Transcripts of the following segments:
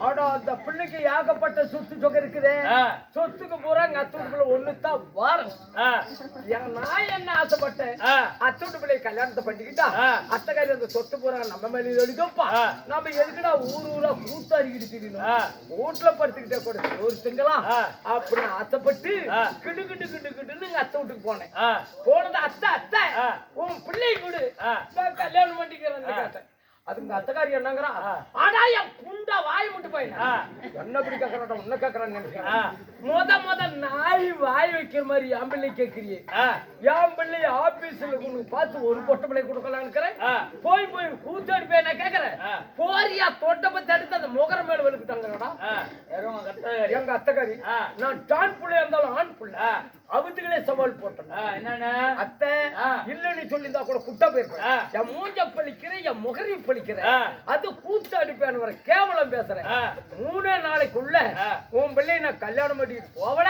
ஆனா அந்த பிள்ளைக்கு ஏகப்பட்ட சொத்து சொகை இருக்குது. சொத்துக்கு பூரா எங்க அத்துக்குள்ள ஒண்ணுதான் வாரம் நான் என்ன ஆசைப்பட்டேன்? அத்தோட்டு பிள்ளை கல்யாணத்தை பண்ணிக்கிட்டா. அத்தகாரி அந்த சொத்து பூரா நம்ம மேல. நம்ம எதுக்குடா ஊர் ஊரா கூத்தாடிக்கிட்டு திரியணும்? ஆ, வீட்டுல படுத்துக்கிட்டே கூட ஒரு திங்கலாம். அப்படின்னு ஆசைப்பட்டு. கிடு கிடு கிடு கிடுன்னு எங்க அத்தை வீட்டுக்கு போனேன். போனது அத்தை அத்தை. உன் பிள்ளை கொடு. கல்யாணம் பண்ணிக்கிறேன். கேட்டேன். அதுங்க அத்தக்காரி என்னங்கிறா. ஆனா என் புண்டா வாய் மட்டும் போயின. என்ன இப்படி கேக்குறாடா உன்ன கேக்குறான்னு நினைக்கிறேன். முத முத நாய் வாய் வைக்கிற மாதிரி என் பிள்ளை கேக்குறியே ஆ, என் பிள்ளை ஆபீஸ்ல உனக்கு பார்த்து ஒரு பொட்டை பிள்ளை கொடுக்கலாம்னு இருக்கிறேன் ஆ. போய் போய் கூத்தாடி போய் நான் கேக்குறேன் ஆ. போறியா தொட்டை பத்தி எடுத்து அந்த முகர மேல வெளுக்கிட்டாங்கடா. எங்க அத்தைக்காரி. நான் டான் பிள்ளையா இருந்தாலும் ஆண் பிள்ளை அவத்துகளே சவால் போட்டேன்? அத்தை. இல்லன்னு சொல்லியிருந்தா கூட குட்டா போயிருப்பேன் ஆ. என் மூஞ்ச பழிக்கிறேன் என் முகரி பழிக்கிறேன். அது கூத்து அடிப்பேன் வர கேவலம் பேசுறேன். மூணே நாளைக்குள்ள. உன் பிள்ளை நான் கல்யாணம் பண்ணிட்டு போவல.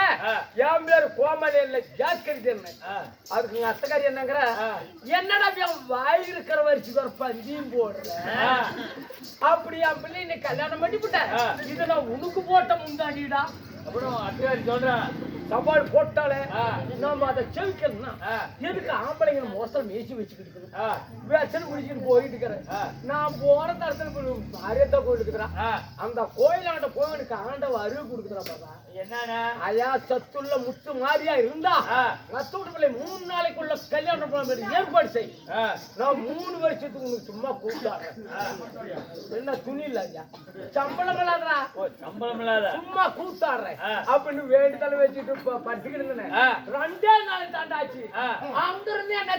என் பேரு கோமலை இல்ல ஜாக்கிரதை அதுக்கு எங்க அத்தைக்காரி என்னங்கிற. என்னடா என் வாய் இருக்கிற வரிச்சு ஒரு பந்தியும் போடுற. அப்படி என் பிள்ளை நீ கல்யாணம் பண்ணிவிட்டேன். இது நான் உனக்கு போட்ட முந்தாடிடா அப்புறம் அட்டகாரி சொல்றேன். சவால் போட்டாலே. நாம அதை செவிக்கணும்னா. எதுக்கு ஆம்பளைங்க மோசம் மேய்ச்சி வச்சுக்கிட்டு வேச்சல் முடிச்சுட்டு போயிட்டு இருக்கிறேன். நான் போற தரத்துல அரியத்தா கோயில் இருக்கிறான் அந்த கோயிலாண்ட போய் எனக்கு ஆண்டவ அறிவு கொடுக்குறா பாப்பா என்னண்ணே? ஐயா சத்துள்ள முத்து மாதிரியா இருந்தா பிள்ளை மூணு நாளைக்குள்ள கல்யாணம் பண்ண ஏற்பாடு செய். நான் மூணு வருஷத்துக்கு உனக்கு சும்மா கூப்பிட்டாடுறேன் என்ன துணி இல்ல ஐயா? சம்பளம் இல்லாதடா. ஓ, சம்பளம் இல்லாத. சும்மா ஆ. அப்படின்னு வேண்டுதல் வச்சுட்டு ரெண்டே நாள் தாண்டாச்சு. அங்க இருந்து என்ன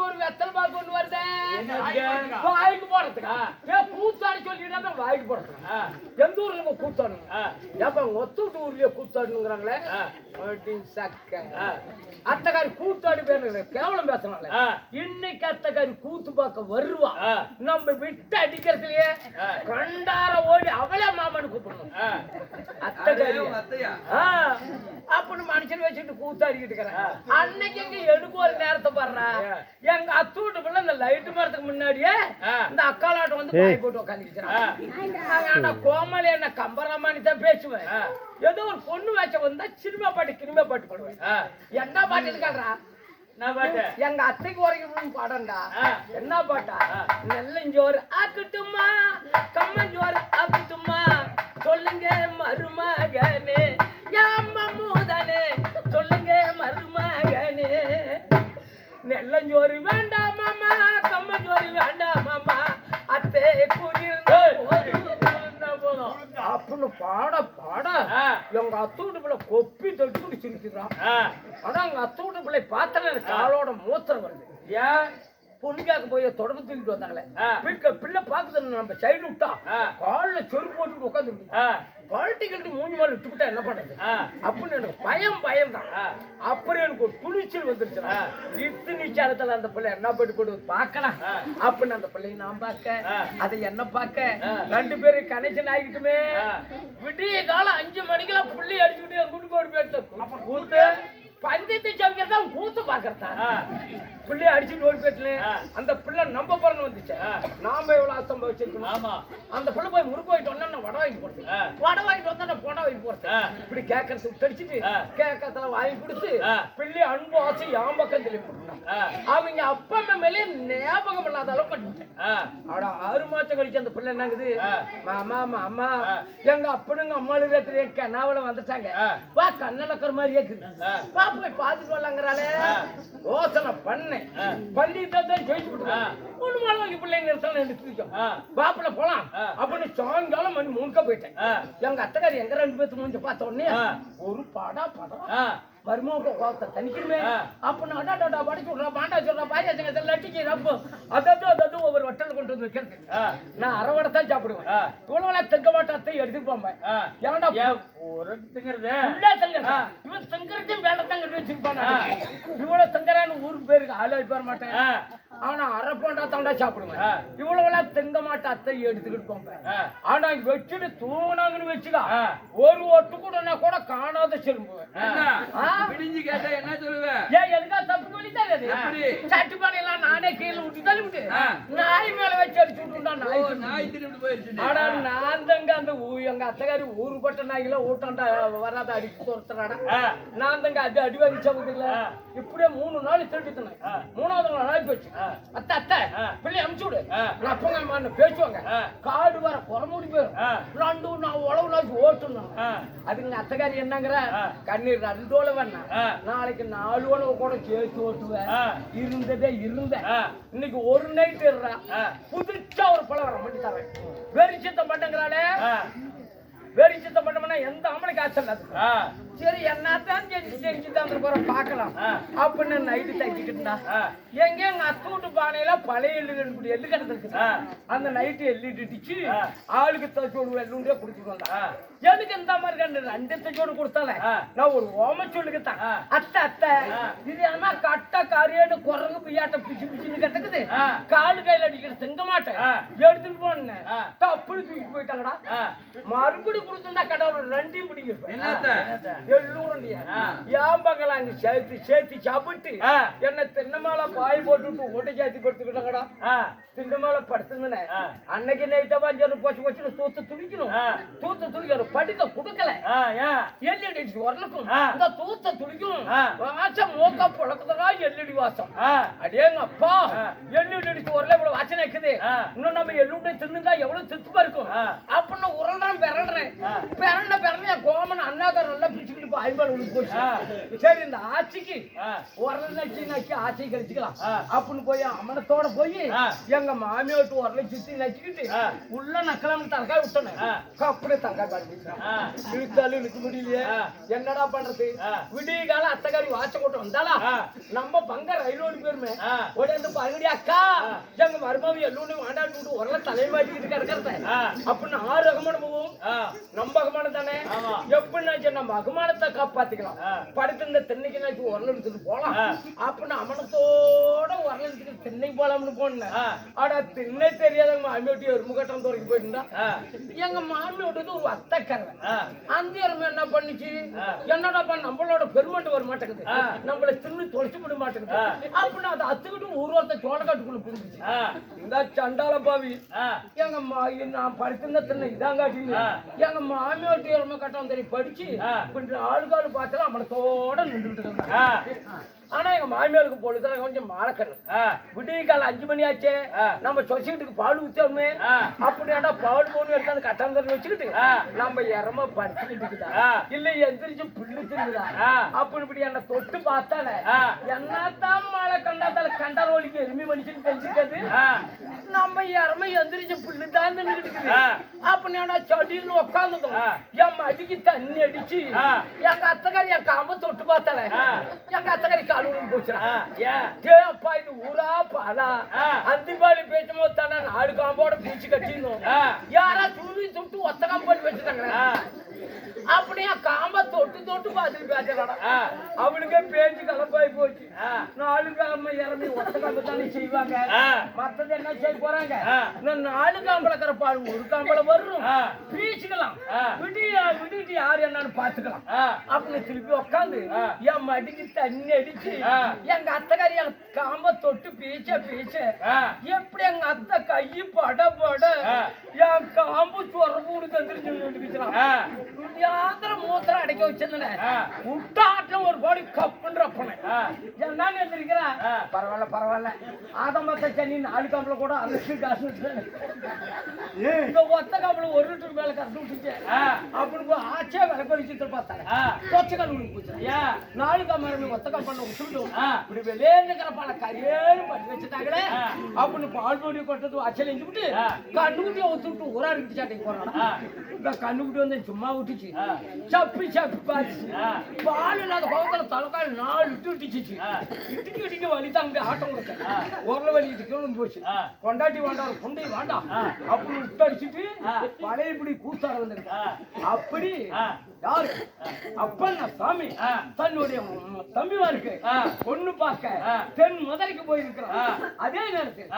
ஒரு வெத்தல் பாக்கு கொண்டு வருதேன்? வாய்க்கு போறதுக்கா? ஏ கூத்தாடி சொல்லிட்டு வாய்க்கு போறதுக்கா? எந்த ஊர்ல நம்ம கூத்தாடணும்? ஆ, ஏப்பா ஒத்துட்டு ஊர்லயே. அப்படின்னு சக்க. ஆ. அத்தகாரி கூத்தாடி பேரு கேவலம் பேசுறாங்களே. ஆ. இன்னைக்கு அத்தகாரி கூத்து பார்க்க வருவா. நம்ம விட்டு அடிக்கிறதுலயே ஆ. கண்டார ஓடி அவளே மாமனு கூப்பிடணும். ஆ, அப்படின்னு மனுஷன் வச்சுட்டு கூத்தாடிக்கிட்டு இருக்கிறேன். அன்னைக்கு எங்க எனக்கு ஒரு நேரத்தை பாடுறா. எங்க அத்தூட்டு பிள்ளை இந்த லைட் மரத்துக்கு முன்னாடியே. இந்த அக்காலாட்டம் வந்து பாய் போட்டு உட்காந்துக்கிறான் கோமலி என்ன கம்பராமானி தான் பேசுவேன். ஏதோ ஒரு பொண்ணு வேச்ச வந்தா சினிமா பாட்டு கினிமா பாட்டு பாடுவேன். என்ன பாட்டு இருக்காடா பாட்டு? எங்க அத்தைக்கு வரைக்கும் பாடண்டா ஆ. என்ன பாட்டா. நெல்லஞ்சோறு ஆக்கட்டுமா பாட பாட. எங்க அத்தூட்டு பிள்ளை கொப்பி தொட்டு குடிச்சிருக்கிறான் ஆ, ஆனா அங்க அத்தோட பிள்ளை பார்த்தல காலோட மூத்திரம் வருது ஏன்? பொண்ணுக்காக போய் தொடர்ந்து தூக்கிட்டு வந்தாங்களே. பிள்ளை பாக்குது நம்ம சைடு விட்டா. கால்ல செருப்பு போட்டு உட்காந்து கழட்டி மூஞ்சி மேல விட்டுவிட்டா என்ன பண்றது ஆ. அப்படின்னு எனக்கு பயம் பயம் தான். அப்புறம் எனக்கு ஒரு துணிச்சல் வந்துருச்சு ஆ. இத்து நிச்சாரத்துல அந்த பிள்ளை என்ன போட்டு போட்டு பார்க்கலாம். அப்படின்னு அந்த பிள்ளையை நான் பார்க்க. அதை என்ன பார்க்க. ரெண்டு பேரும் கனெக்ஷன் ஆகிட்டுமே. விடிய காலம் அஞ்சு மணிக்கெல்லாம் புள்ளி குடுக்க ஒரு பேட்டு அப்ப பஞ்சத்தை சமைக்கிறதா கூத்து பாக்குறதா ஆ. பிள்ளை அடிச்சுட்டு ஓடி போயிட்டு. அந்த பிள்ளை நம்ம பிறந்து வந்துச்சு. நாம எவ்வளவு அசம்பவம் வச்சிருக்கணும் ஆமா. அந்த பிள்ளை போய் முறுக்கு வாங்கிட்டு வடை வாங்கி போறது ஆ. வடை வாங்கிட்டு வந்தா புடவை வாங்கி போறது ஆ. இப்படி கேட்கறது விட்டடிச்சிட்டு ஆ. கேட்கறதுல வாங்கி கொடுத்து. பிள்ளை அன்பு ஆசை என் பக்கம் அவங்க அப்பா மேலே ஞாபகம் இல்லாத அளவுக்கு பண்ணிட்டேன் ஆ, ஆனா ஆறு மாசம் கழிச்சு அந்த பிள்ளை என்னங்குது. மாமா மாமா. எங்க அப்பனுங்க அம்மாளுக்கு தெரியும் கனாவல வந்துட்டாங்க. வா கண்ணலக்கிற மாதிரி இருக்குது. வா போய் பாத்துட்டு வரலாங்கிறாளே. யோசனை பண்ணேன் ஆ. பண்ணிட்டு தான் ஜெயிச்சு ஆ. விட்டுருக்கேன் ஒண்ணு மாதிரி பிள்ளைங்க நிறுத்தலாம் எடுத்துக்கிட்டோம் ஆ. பாப்புல போலாம். அப்படின்னு சாயங்காலம் மணி மூணுக்க போயிட்டேன். எங்க அத்தைக்காரி எங்க ரெண்டு பேத்து மூஞ்சி பார்த்த உடனே. ஒரு பாடா படம் மருமக கோபத்தை தணிக்கணுமே. ஆ. அப்ப நான் அடாடா படிச்சு விட்றா பாண்டா சொல்றா பாயாசங்க லட்டிக்கு ரப்பு அதாவது அதாவது ஒவ்வொரு வட்டல் கொண்டு வந்து வைக்கிறது நான் அரை வடை தான் சாப்பிடுவேன். இவ்வளவு தெங்க மாட்டாத்தை எடுத்துட்டு ஆ. ஏன்டா ஏன் உருட்டுங்கிறது? உள்ளே தங்க இவன் தங்கறதையும் வேலை தங்கறது வச்சிருப்பானா இவ்வளவு தங்கறான்னு ஊருக்கு பேருக்கு ஆளு போற மாட்டேன். ஆனா அரை போண்டா தாண்டா சாப்பிடுவேன். இவ்வளவு தெங்க மாட்ட அத்தை எடுத்துக்கிட்டு ஆ, ஆனா வச்சுட்டு தூணாங்கன்னு வச்சுக்கா. ஒரு ஒட்டு கூட நான் கூட காணாத? ஆ. விடிஞ்சு கேட்டா என்ன சொல்லுவ? ஏன் எதுக்கா தப்பு பண்ணி தெரியாது எப்படி? சட்டு பானையெல்லாம் நானே கீழே விட்டு தள்ளி விட்டு ஆ. நாய் மேல வச்சு அடிச்சு விட்டுண்டா ஓ, நாய். நாய் திரும்பி போயிருச்சு ஆனா நான் தாங்க அந்த எங்க அத்தைக்காரி ஊருப்பட்ட நாய்கள ஊட்டாண்டா வராத அடிச்சு துரத்துறாடா. நான் தாங்க அது அடி வாங்கிச்சா இல்ல இப்படியே மூணு நாள் திருடித்தனேன் மூணாவது நாள் ஆகி போச்சு அத்தை அத்தை பிள்ளை அமுச்சு விடு. அப்பங்க அம்மான்னு பேசுவாங்க. காடு வர குறமுடி போயிரும். ரெண்டு நான் உழவு நாள் ஓட்டுணும் அதுங்க அத்தைக்காரி என்னங்கிற? கண்ணீர் ரெண்டோல வேணா. நாளைக்கு நாலு உழவு கூட சேர்த்து ஓட்டுவேன். இருந்ததே இருந்த. இன்னைக்கு ஒரு நைட் புதுச்சா ஒரு பழம் மட்டும் தரேன். வெறிச்சத்தம் பண்ணங்கிறாளே வெறிச்சத்தம் பண்ணோம்னா எந்த ஆம்பளைக்கு ஆச்சல் அது? சரி என்னத்தான் செஞ்சு செஞ்சு தந்துட்டு போறோம் பார்க்கலாம். அப்படின்னு நைட்டு தச்சுக்கிட்டா எங்க எங்க அத்தை வீட்டு பானையில பழைய எள்ளு இப்படி எள்ளு கிடந்துருக்கு அந்த நைட்டு எள்ளிட்டுச்சு. ஆளுக்கு தச்சோடு எள்ளுண்டே குடிச்சிட்டு வந்தா எதுக்கு இந்த மாதிரி கண்டு ரெண்டு தச்சோடு கொடுத்தாலே. நான் ஒரு ஓம சொல்லுக்குத்தான் அத்தை அத்தை. இது என்ன கட்ட கரையேடு குரங்கு பியாட்ட பிச்சு பிச்சுன்னு கட்டுக்குது காலு கையில அடிக்கிற செங்க மாட்டேன் எடுத்துட்டு போனேன். தப்புன்னு தூக்கி போயிட்டாங்கடா மறுபடியும் கொடுத்துருந்தா கடவுள் ரெண்டையும் பிடிக்கும் என்னத்த? எல்லூரண்டியா ஏன் பக்கல அங்க சேர்த்து சேர்த்து சாப்பிட்டு என்ன தென்னமால பாய் போட்டுட்டு ஓட்டை சாத்தி படுத்துக்கிட்டாங்கடா. திண்டமால படுத்துருந்தேன் அன்னைக்கு நைட்டா அஞ்சு போச்சு போச்சு தூத்து துடிக்கணும் தூத்து துடிக்கணும் படிக்க கொடுக்கல. அடிச்சு வரலுக்கும் இந்த தூத்த துடிக்கும் வாசம் மூக்க புழக்கதா எல்இடி வாசம். அடேங்க அப்பா எல்இடி அடிச்சு வரல இவ்வளவு வாசனை இருக்குது. இன்னும் நம்ம எல்லுடைய தின்னுதா எவ்வளவு திருப்பா இருக்கும். அப்படின்னு உரல்றான் பிறல்றேன் பிறண்ட பிறந்த கோமன் அண்ணாக்கார நல்லா பிடிச்சிக்கிட்டு இப்போ ஐம்பது உள்ள போச்சு. சரி இந்த ஆட்சிக்கு நச்சு நச்சு ஆட்சி கழிச்சுக்கலாம். அப்படின்னு போய் அமனத்தோட போய் எங்க மாமி விட்டு உரலை சுத்தி நச்சுக்கிட்டு உள்ள நக்கலாம்னு தலக்காய் விட்டனே அப்படியே தலக்காய் காட்டிட்டான் இழுத்தாலும் இழுக்க முடியலையே. என்னடா பண்றது? விடிய காலம் அத்தகாரி வாட்ச போட்டு வந்தாளா? நம்ம பங்க ரயிலோடு போயிருமே. உடனே பருகடி அக்கா. எங்க மருமவி எல்லோரும் வாண்டாட்டு விட்டு உரல தலைமாட்டிக்கிட்டு கிடக்கிறத அப்படின்னு ஆறு ரகமான போவோம் நம்ம அகமானம் தானே? எப்படின்னாச்சு நம்ம அகமானத்தை காப்பாத்திக்கலாம். படுத்து இந்த தென்னைக்கு நாச்சு உரல் எடுத்துட்டு போலாம். அப்படின்னு அமனத்தோட உரல் எடுத்துட்டு தென்னை போலாம்னு போனேன். ஆனா திண்ணை தெரியாதவங்க மாமி ஒட்டி எறும்பு கட்டம் துறைக்கு போயிருந்தா. எங்க மாமி விட்டது ஒரு அத்தக்கரை அந்த எறும்பு என்ன பண்ணுச்சு? என்னடா பண்ண நம்மளோட பெருமண்டு வர மாட்டேங்குது. நம்மள தின்னு தொலைச்சு விட மாட்டேங்குது. அப்படின்னு அதை அத்துக்கிட்டு ஊர்வலத்தை சோழக்காட்டுக்குள்ள புரிஞ்சுச்சு இந்த சண்டால பாவி. எங்க மா நான் படித்திருந்த திண்ணை இதாங்காட்டின்னு எங்க மாமி ஒட்டி எறும்பு கட்டம் தெரியும் படிச்சு கொஞ்சம் ஆளுகாலு பார்த்தா அமனத்தோட நின்றுட்டு இருந்தாங்க ஆனா எங்க மாமியாருக்கு பொழுதுல கொஞ்சம் மாறக்கணும் விடிய காலம் அஞ்சு மணி ஆச்சே. நம்ம சொசைட்டிக்கு பால் ஊத்தோமே அப்படியாடா பால் போன எடுத்து கட்டம் தண்ணி வச்சுக்கிட்டு நம்ம இறம படிச்சுக்கிட்டு இல்ல எந்திரிச்சு பிள்ளை திருங்குதா அப்படி இப்படி என்ன தொட்டு பார்த்தாலே என்னத்தான் மழை கண்டாத்தால கண்டார ஒலிக்கு எருமி மனுஷன் தெரிஞ்சுக்காது நம்ம இறம எந்திரிச்சு பிள்ளை தான் தின்னுக்கிட்டு இருக்குது. அப்படின்னா செடியில் உட்காந்துட்டோம் என் மடிக்கு தண்ணி அடிச்சு எங்க அத்தக்காரி என் காம்ப தொட்டு பார்த்தாலே எங்க அத்தக்காரி கால் விழுந்து போச்சுடா. அப்பா இது ஊரா பாலா? அந்திபாலி பேசும் போது தானே நாலு காம்போட பூச்சி கட்டிருந்தோம் யாரா துணி தொட்டு ஒத்த காம்போடு வச்சுட்டாங்க அப்படியே காம்ப தொட்டு தொட்டு பார்த்துட்டு பேசுறாடா. அவனுக்கே பேஞ்சு கலப்பாய் போச்சு. நாலு காம இறங்கி ஒத்த காம்பு தானே செய்வாங்க. மத்தது என்ன செய்ய போறாங்க? இன்னும் நாலு காம்பளை கரப்பாடு ஒரு காம்பளை வரும் பீச்சுக்கலாம். விடிய விடிட்டு யார் என்னன்னு பாத்துக்கலாம் அப்படின்னு திருப்பி உட்காந்து என் மடிக்கு தண்ணி அடிச்சு எங்க அத்தைக்காரி என் காம்ப தொட்டு பீச்ச பீச்ச. எப்படி எங்க அத்தை கையை பட பட என் காம்பு சொரப்பு உனக்கு வந்துருச்சு மூத்திரம் அடைக்க வச்சிருந்தேன். ஒரு பாடி கப்புன்ற போனேன் என்னன்னு எழுந்திருக்கிறேன் பரவாயில்ல பரவாயில்ல. ஆதமத்த சனி நாலு காம்பளை கூட அலசி காசு. இந்த ஒத்த காம்பளை ஒரு லிட்டர் மேல கறந்து விட்டுச்சு அப்படின்னு ஆச்சே விலை கழிச்சுட்டு பார்த்தாங்க கொச்ச கால் விழுந்து போச்சு. நாலு காம்பளை ஒத்த காம்பளை விட்டுட்டோம் இப்படி வெளியேங்கிற பல கரியேன்னு பண்ணி வச்சுட்டாங்களே. அப்படின்னு பால் பொடி கொட்டது அச்சல் எஞ்சு விட்டு கண்ணுக்குட்டியை ஒத்து விட்டு ஊரா இருக்கு சாட்டைக்கு இந்த கண்ணுக்குட்டி வந்து சும்மா விட்டுச்சு. சப்பி சப்பி பாச்சு பால் இல்லாத பக்கத்துல தலைக்கால் நாலு இட்டு விட்டுச்சு இட்டுக்கு இட்டுக்கு வலி தாங்க ஆட்டம் கொடுக்க உரல வலி இட்டுக்கு போச்சு கொண்டாட்டி வேண்டாம் குண்டை வேண்டாம். அப்படி விட்டு அடிச்சுட்டு பழைய இப்படி கூத்தார வந்திருக்கு அப்படி யாரு? அப்பண்ணா சாமி. தன்னுடைய தம்பிமாருக்கு பொண்ணு பார்க்க தென் மதுரைக்கு போயிருக்கிறான். அதே நேரத்தில்